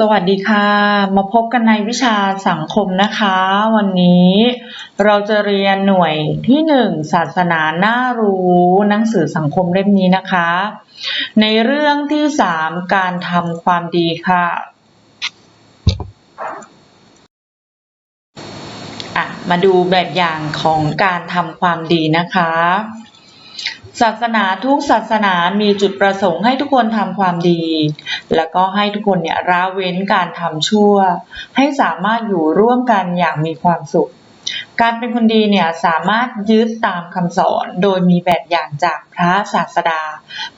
สวัสดีค่ะ มาพบกันในวิชาสังคมนะคะ วันนี้เราจะเรียนหน่วยที่หนึ่งศาสนาน่ารู้หนังสือสังคมเล่มนี้นะคะ ในเรื่องที่สามการทำความดีค่ะอะ มาดูแบบอย่างของการทำความดีนะคะ ศาสนาทุกศาสนามีจุดประสงค์ให้ทุกคนทำความดี แล้วก็ให้ทุกคนเนี่ยละเว้นการทำชั่ว ให้สามารถอยู่ร่วมกันอย่างมีความสุข การเป็นคนดีเนี่ยสามารถยึดตามคำสอนโดยมีแบบอย่างจากพระศาสดา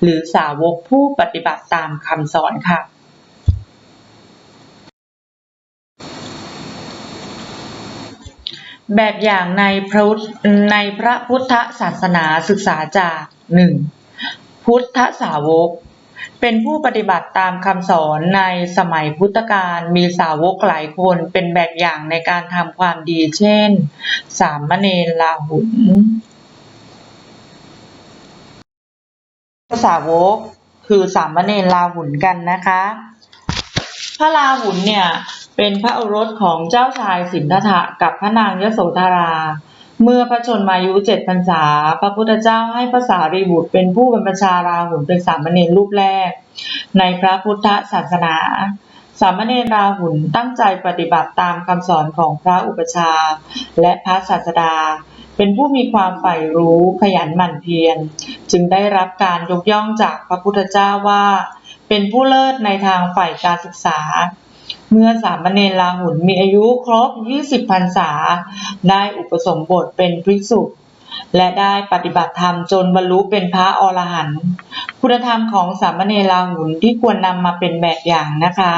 หรือสาวกผู้ปฏิบัติตามคำสอนค่ะ แบบอย่างในพระพุทธในพระพุทธศาสนาศึกษาจากหนึ่งพุทธสาวก เป็นผู้ปฏิบัติตามคำสอนในสมัยพุทธกาลมีสาวกหลายคนเป็นแบบอย่างในการทำความดีเช่น สามเณรลาหุนสาวกคือสามเณรลาหุนกันนะคะ พระลาหุนเนี่ย เป็นพระโอรสของเจ้าชายสินธัตถะกับพระนางยโสธรา เมื่อพระชนมายุเจ็ดพรรษา พระพุทธเจ้าให้พระสารีบุตรเป็นผู้บรรพชาราหุนเป็นสามเณรรูปแรก ในพระพุทธศาสนา สามเณรราหุนตั้งใจปฏิบัติตามคำสอนของพระอุปชา และพระศาสดา เป็นผู้มีความใฝ่รู้ขยันหมั่นเพียร จึงได้รับการยกย่องจากพระพุทธเจ้าว่า เป็นผู้เลิศในทางฝ่ายการศึกษา เมื่อสามเณรลาหุนมีอายุครบ20พรรษา ได้อุปสมบทเป็นภิกษุและได้ปฏิบัติธรรมจนบรรลุเป็นพระอรหันต์คุณธรรมของสามเณรลาหุนที่ควรนำมาเป็นแบบอย่างนะคะ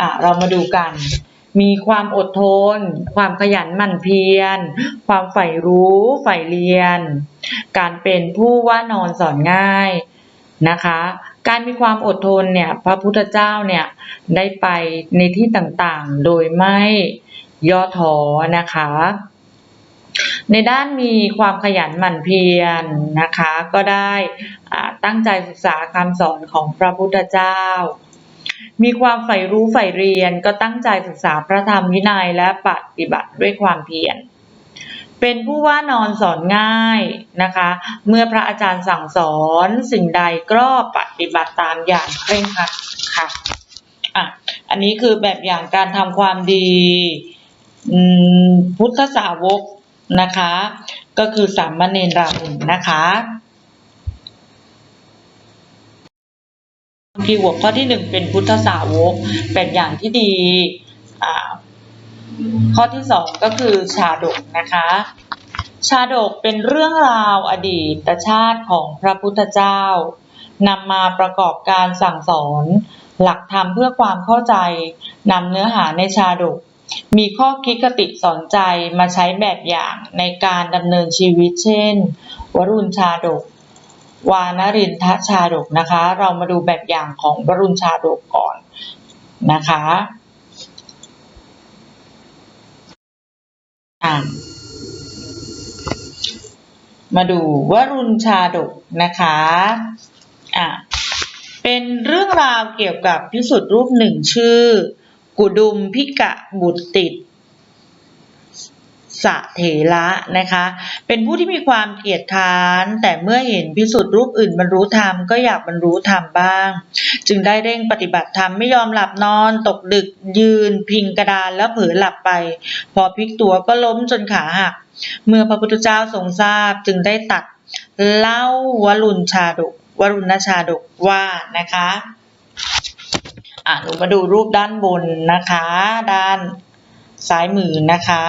อะเรามาดูกัน มีความอดทน ความขยันหมั่นเพียร ความใฝ่รู้ใฝ่เรียน การเป็นผู้ว่านอนสอนง่ายนะคะ การมีความอดทนเนี่ยพระพุทธเจ้าเนี่ยได้ไปในที่ต่างๆ โดยไม่ย่อท้อนะคะ ในด้านมีความขยันหมั่นเพียรนะคะ ก็ได้ตั้งใจศึกษาคำสอนของพระพุทธเจ้า มีความใฝ่รู้ใฝ่เรียนก็ตั้งใจศึกษาพระธรรมวินัยและปฏิบัติด้วยความเพียร เป็นผู้ว่านอนสอนง่ายนะคะ เมื่อพระอาจารย์สั่งสอนสิ่งใดก็ปฏิบัติตามอย่างเคร่งครัดค่ะอะ อันนี้คือแบบอย่างการทำความดีพุทธสาวกนะคะ ก็คือสามเณรราหุนะคะคีย์เวิร์ดข้อที่หนึ่งเป็นพุทธสาวกแบบอย่างที่ดี ข้อที่สองก็คือชาดกนะคะชาดกเป็นเรื่องราวอดีตชาติของพระพุทธเจ้านำมาประกอบการสั่งสอน หลักธรรมเพื่อความเข้าใจนำเนื้อหาในชาดก มีข้อคิดคติสอนใจมาใช้แบบอย่างในการดำเนินชีวิตเช่น วรุณชาดก วานรินทชาดกนะคะ เรามาดูแบบอย่างของวรุณชาดกก่อนนะคะ อะมาดูวรุณชาดกนะคะอะเป็นเรื่องราวเกี่ยวกับพิสุทธิ์รูปหนึ่งชื่อ กุดุมพิกะบุตรติด สะเถระนะคะ เป็นผู้ที่มีความเกียจค้าน แต่เมื่อเห็นพิสุทธิ์รูปอื่นบรรลุธรรมก็อยากบรรลุธรรมบ้าง จึงได้เร่งปฏิบัติธรรมไม่ยอมหลับนอน ตกดึกยืน พิงกระดานแล้วเผลอหลับไป พอพลิกตัวก็ล้มจนขาหัก เมื่อพระพุทธเจ้าทรงทราบจึงได้ตัดเล่าวรุณชาดกวรุณชาดกว่านะคะอะหนูมาดูรูปด้านบนนะคะ ด้านซ้ายมือนะคะ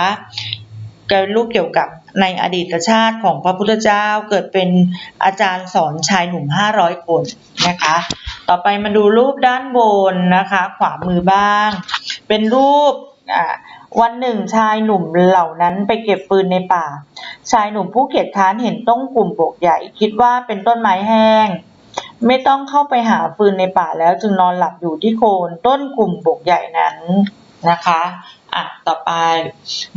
รูปเกี่ยวกับในอดีตชาติของพระพุทธเจ้าเกิดเป็นอาจารย์สอนชายหนุ่ม 500 คนนะคะ ต่อไปมาดูรูปด้านบนนะคะ ขวามือบ้าง เป็นรูปวันหนึ่งชายหนุ่มเหล่านั้นไปเก็บปืนในป่า ชายหนุ่มผู้เกียจค้านเห็นต้นกลุ่มบกใหญ่ คิดว่าเป็นต้นไม้แห้ง ไม่ต้องเข้าไปหาฟืนในป่าแล้วจึงนอนหลับอยู่ที่โคนต้นกลุ่มบกใหญ่นั้นนะคะ อะต่อไป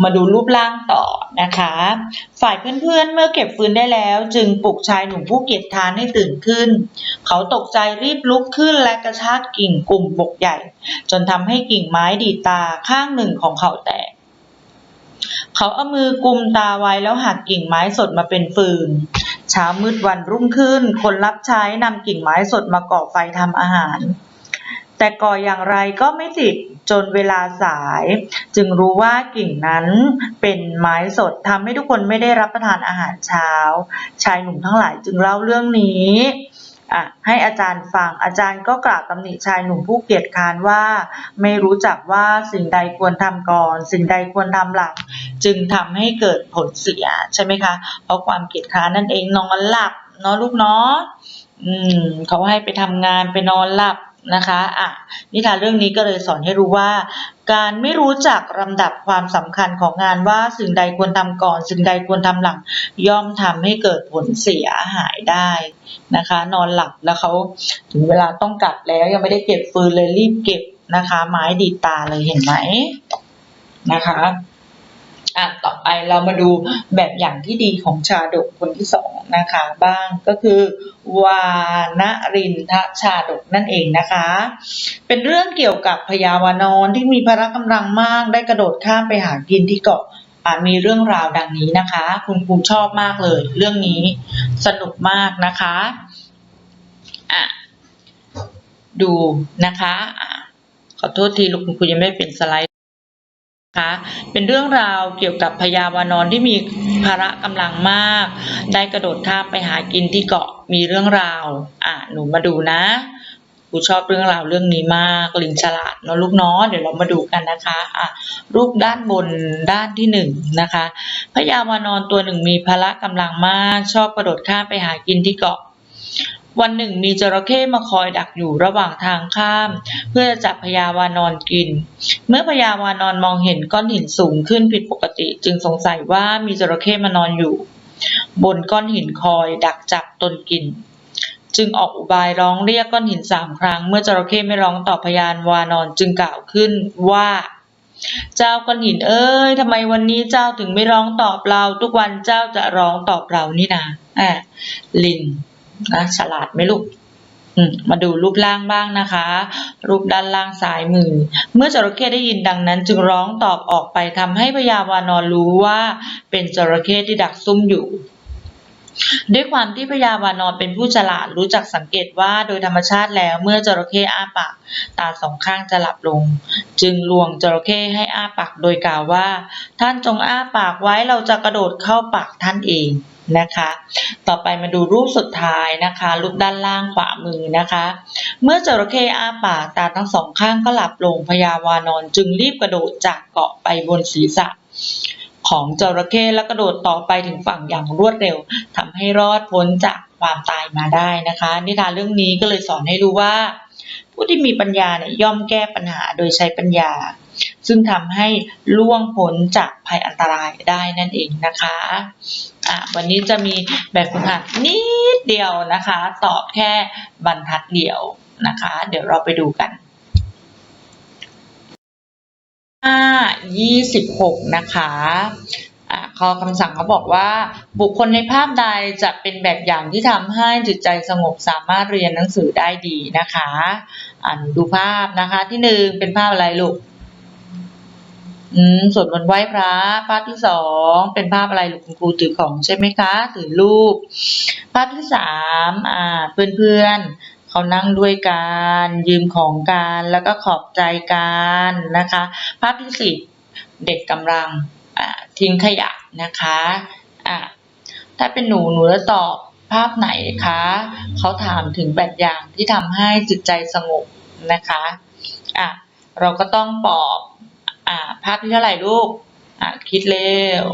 มาดูรูปร่างต่อนะคะ ฝ่ายเพื่อนๆเมื่อเก็บฟืนได้แล้ว จึงปลุกชายหนุ่มผู้เกียจคานให้ตื่นขึ้น เขาตกใจรีบลุกขึ้นและกระชากกิ่งกลุ่มบกใหญ่ จนทำให้กิ่งไม้ดีตาข้างหนึ่งของเขาแตกเขาเอามือกุมตาไว้แล้วหักกิ่งไม้สดมาเป็นฟืน เช้ามืดวันรุ่งขึ้น คนรับใช้นำกิ่งไม้สดมาก่อไฟทำอาหาร แต่ก่ออย่างไรก็ไม่ติด จนเวลาสาย จึงรู้ว่ากิ่งนั้นเป็นไม้สดทำให้ทุกคนไม่ได้รับประทานอาหารเช้า ชายหนุ่มทั้งหลายจึงเล่าเรื่องนี้อะให้อาจารย์ฟังอาจารย์ก็กล่าวตำหนิชายหนุ่มผู้เกียจคร้านว่า ไม่รู้จักว่าสิ่งใดควรทำก่อน สิ่งใดควรทำหลัง จึงทำให้เกิดผลเสียใช่ไหมคะ เพราะความเกียจคร้านนั่นเองนอนหลับเนาะลูกเนาะอืมเขาให้ไปทำงานไปนอนหลับ นะคะอะนิทานเรื่องนี้ก็เลยสอนให้รู้ว่า การไม่รู้จักลำดับความสำคัญของงานว่าสิ่งใดควรทำก่อน สิ่งใดควรทำหลัง ย่อมทำให้เกิดผลเสียหายได้นะคะ นอนหลับแล้วเขาถึงเวลาต้องกลับแล้วยังไม่ได้เก็บฟืนเลยรีบเก็บนะคะ ไม้ดีตาเลยเห็นไหมนะคะ อะต่อไปเรามาดูแบบอย่างที่ดีของชาดกคนที่สองนะคะบ้างก็คือวานรินทชาดกนั่นเองนะคะ เป็นเรื่องเกี่ยวกับพญาวานอนที่มีพละกำลังมากได้กระโดดข้ามไปหากินที่เกาะมีเรื่องราวดังนี้นะคะ คุณครูชอบมากเลย เรื่องนี้สนุกมากนะคะอะดูนะคะอะขอโทษทีลูกคุณครูยังไม่เป็นสไลด์ คะเป็นเรื่องราวเกี่ยวกับพญาวานอนที่มีพละกำลังมาก ได้กระโดดข้ามไปหากินที่เกาะมีเรื่องราว อะหนูมาดูนะครูชอบเรื่องราวเรื่องนี้มากลิงฉลาดเนาะลูกเนาะเดี๋ยวเรามาดูกันนะคะอะรูปด้านบนด้านที่หนึ่งนะคะพญาวานอนตัวหนึ่งมีพละกำลังมาก ชอบกระโดดข้ามไปหากินที่เกาะ วันหนึ่งมีจระเข้มาคอยดักอยู่ระหว่างทางข้าม เพื่อจะจับพญาวานอนกิน เมื่อพญาวานอนมองเห็นก้อนหินสูงขึ้นผิดปกติ จึงสงสัยว่ามีจระเข้มานอนอยู่ บนก้อนหินคอยดักจับตนกิน จึงออกอุบายร้องเรียกก้อนหินสามครั้ง เมื่อจระเข้ไม่ร้องตอบพยานวานอนจึงกล่าวขึ้นว่าเจ้าก้อนหินเอ้ยทำไมวันนี้เจ้าถึงไม่ร้องตอบเรา ทุกวันเจ้าจะร้องตอบเรานี่นะอะลิง นะฉลาดไหมลูกมาดูรูปร่างบ้างนะคะ รูปด้านล่างซ้ายมือ เมื่อจระเข้ได้ยินดังนั้น จึงร้องตอบออกไปทำให้พญาวานอนรู้ว่าเป็นจระเข้ที่ดักซุ่มอยู่ ด้วยความที่พญาวานอนเป็นผู้ฉลาดรู้จักสังเกตว่าโดยธรรมชาติแล้วเมื่อจระเข้อ้าปากตาสองข้างจะหลับลง จึงลวงจระเข้ให้อ้าปากโดยกล่าวว่า ท่านจงอ้าปากไว้เราจะกระโดดเข้าปากท่านเอง นะคะ ต่อไปมาดูรูปสุดท้ายนะคะ รูปด้านล่างขวามือนะคะ เมื่อจระเข้อ้าปากตาทั้งสองข้างก็หลับลงพญาวานอนจึงรีบกระโดดจากเกาะไปบนศีรษะของจระเข้และกระโดดต่อไปถึงฝั่งอย่างรวดเร็วทำให้รอดพ้นจากความตายมาได้นะคะ นิทานเรื่องนี้ก็เลยสอนให้รู้ว่า ผู้ที่มีปัญญาเนี่ยย่อมแก้ปัญหาโดยใช้ปัญญา ซึ่งทำให้ล่วงพ้นจากภัยอันตรายได้นั่นเองนะคะอะวันนี้จะมีแบบฝึกหัดนิดเดียวนะคะ ตอบแค่บรรทัดเดียวนะคะ เดี๋ยวเราไปดูกันห้ายี่สิบหกนะคะอะข้อคำสั่งเขาบอกว่า บุคคลในภาพใดจะเป็นแบบอย่างที่ทำให้จิตใจสงบสามารถเรียนหนังสือได้ดีนะคะ อ่านดูภาพนะคะที่หนึ่งเป็นภาพอะไรลูก อืมสวดมนต์ไหว้พระภาพที่สองเป็นภาพอะไรลูกคุณครูถือของใช่ไหมคะถือรูป ภาพที่สามอ่า เพื่อนๆเขานั่งด้วยกันยืมของกันแล้วก็ขอบใจกันนะคะ ภาพที่สี่เด็กกำลังอ่าทิ้งขยะนะคะอ่าถ้าเป็นหนูหนูจะตอบภาพไหนคะเขาถามถึงแบบอย่างที่ทำให้จิตใจสงบนะคะอะเราก็ต้องตอบ อ่าภาพที่เท่าไหร่ลูกอ่าคิดเร็ว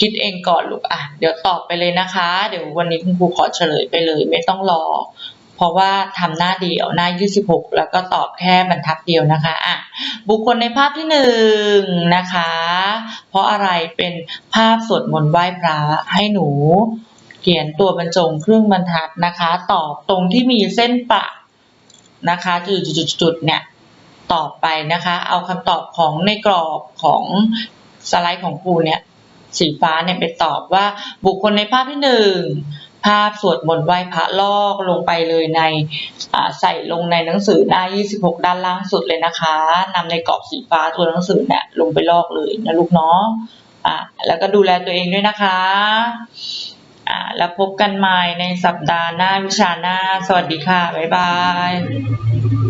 คิดเองก่อนลูกอะเดี๋ยวตอบไปเลยนะคะ เดี๋ยววันนี้คุณครูขอเฉลยไปเลย ไม่ต้องรอ เพราะว่าทำหน้าเดียวหน้า 26 แล้วก็ตอบแค่บรรทัดเดียวนะคะอะบุคคลในภาพที่หนึ่งนะคะ เพราะอะไรเป็นภาพสวดมนต์ไหว้พระให้หนู เขียนตัวบรรจงครึ่งบรรทัดนะคะ ตอบตรงที่มีเส้นประนะคะจุดๆๆเนี่ย ตอบไปนะคะ เอาคำตอบของในกรอบของสไลด์ของครูเนี่ยสีฟ้าเนี่ยไปตอบว่าบุคคลในภาพที่หนึ่งภาพสวดมนต์ไหว้พระลอกลงไปเลยในใส่ลงในหนังสือหน้า 26 ด้านล่างสุดเลยนะคะนำในกรอบสีฟ้าตัวหนังสือเนี่ยลงไปลอกเลยนะลูกเนาะอ่าแล้วก็ดูแลตัวเองด้วยนะคะอ่าแล้วพบกันใหม่ในสัปดาห์หน้าวิชาหน้า สวัสดีค่ะ บ๊ายบาย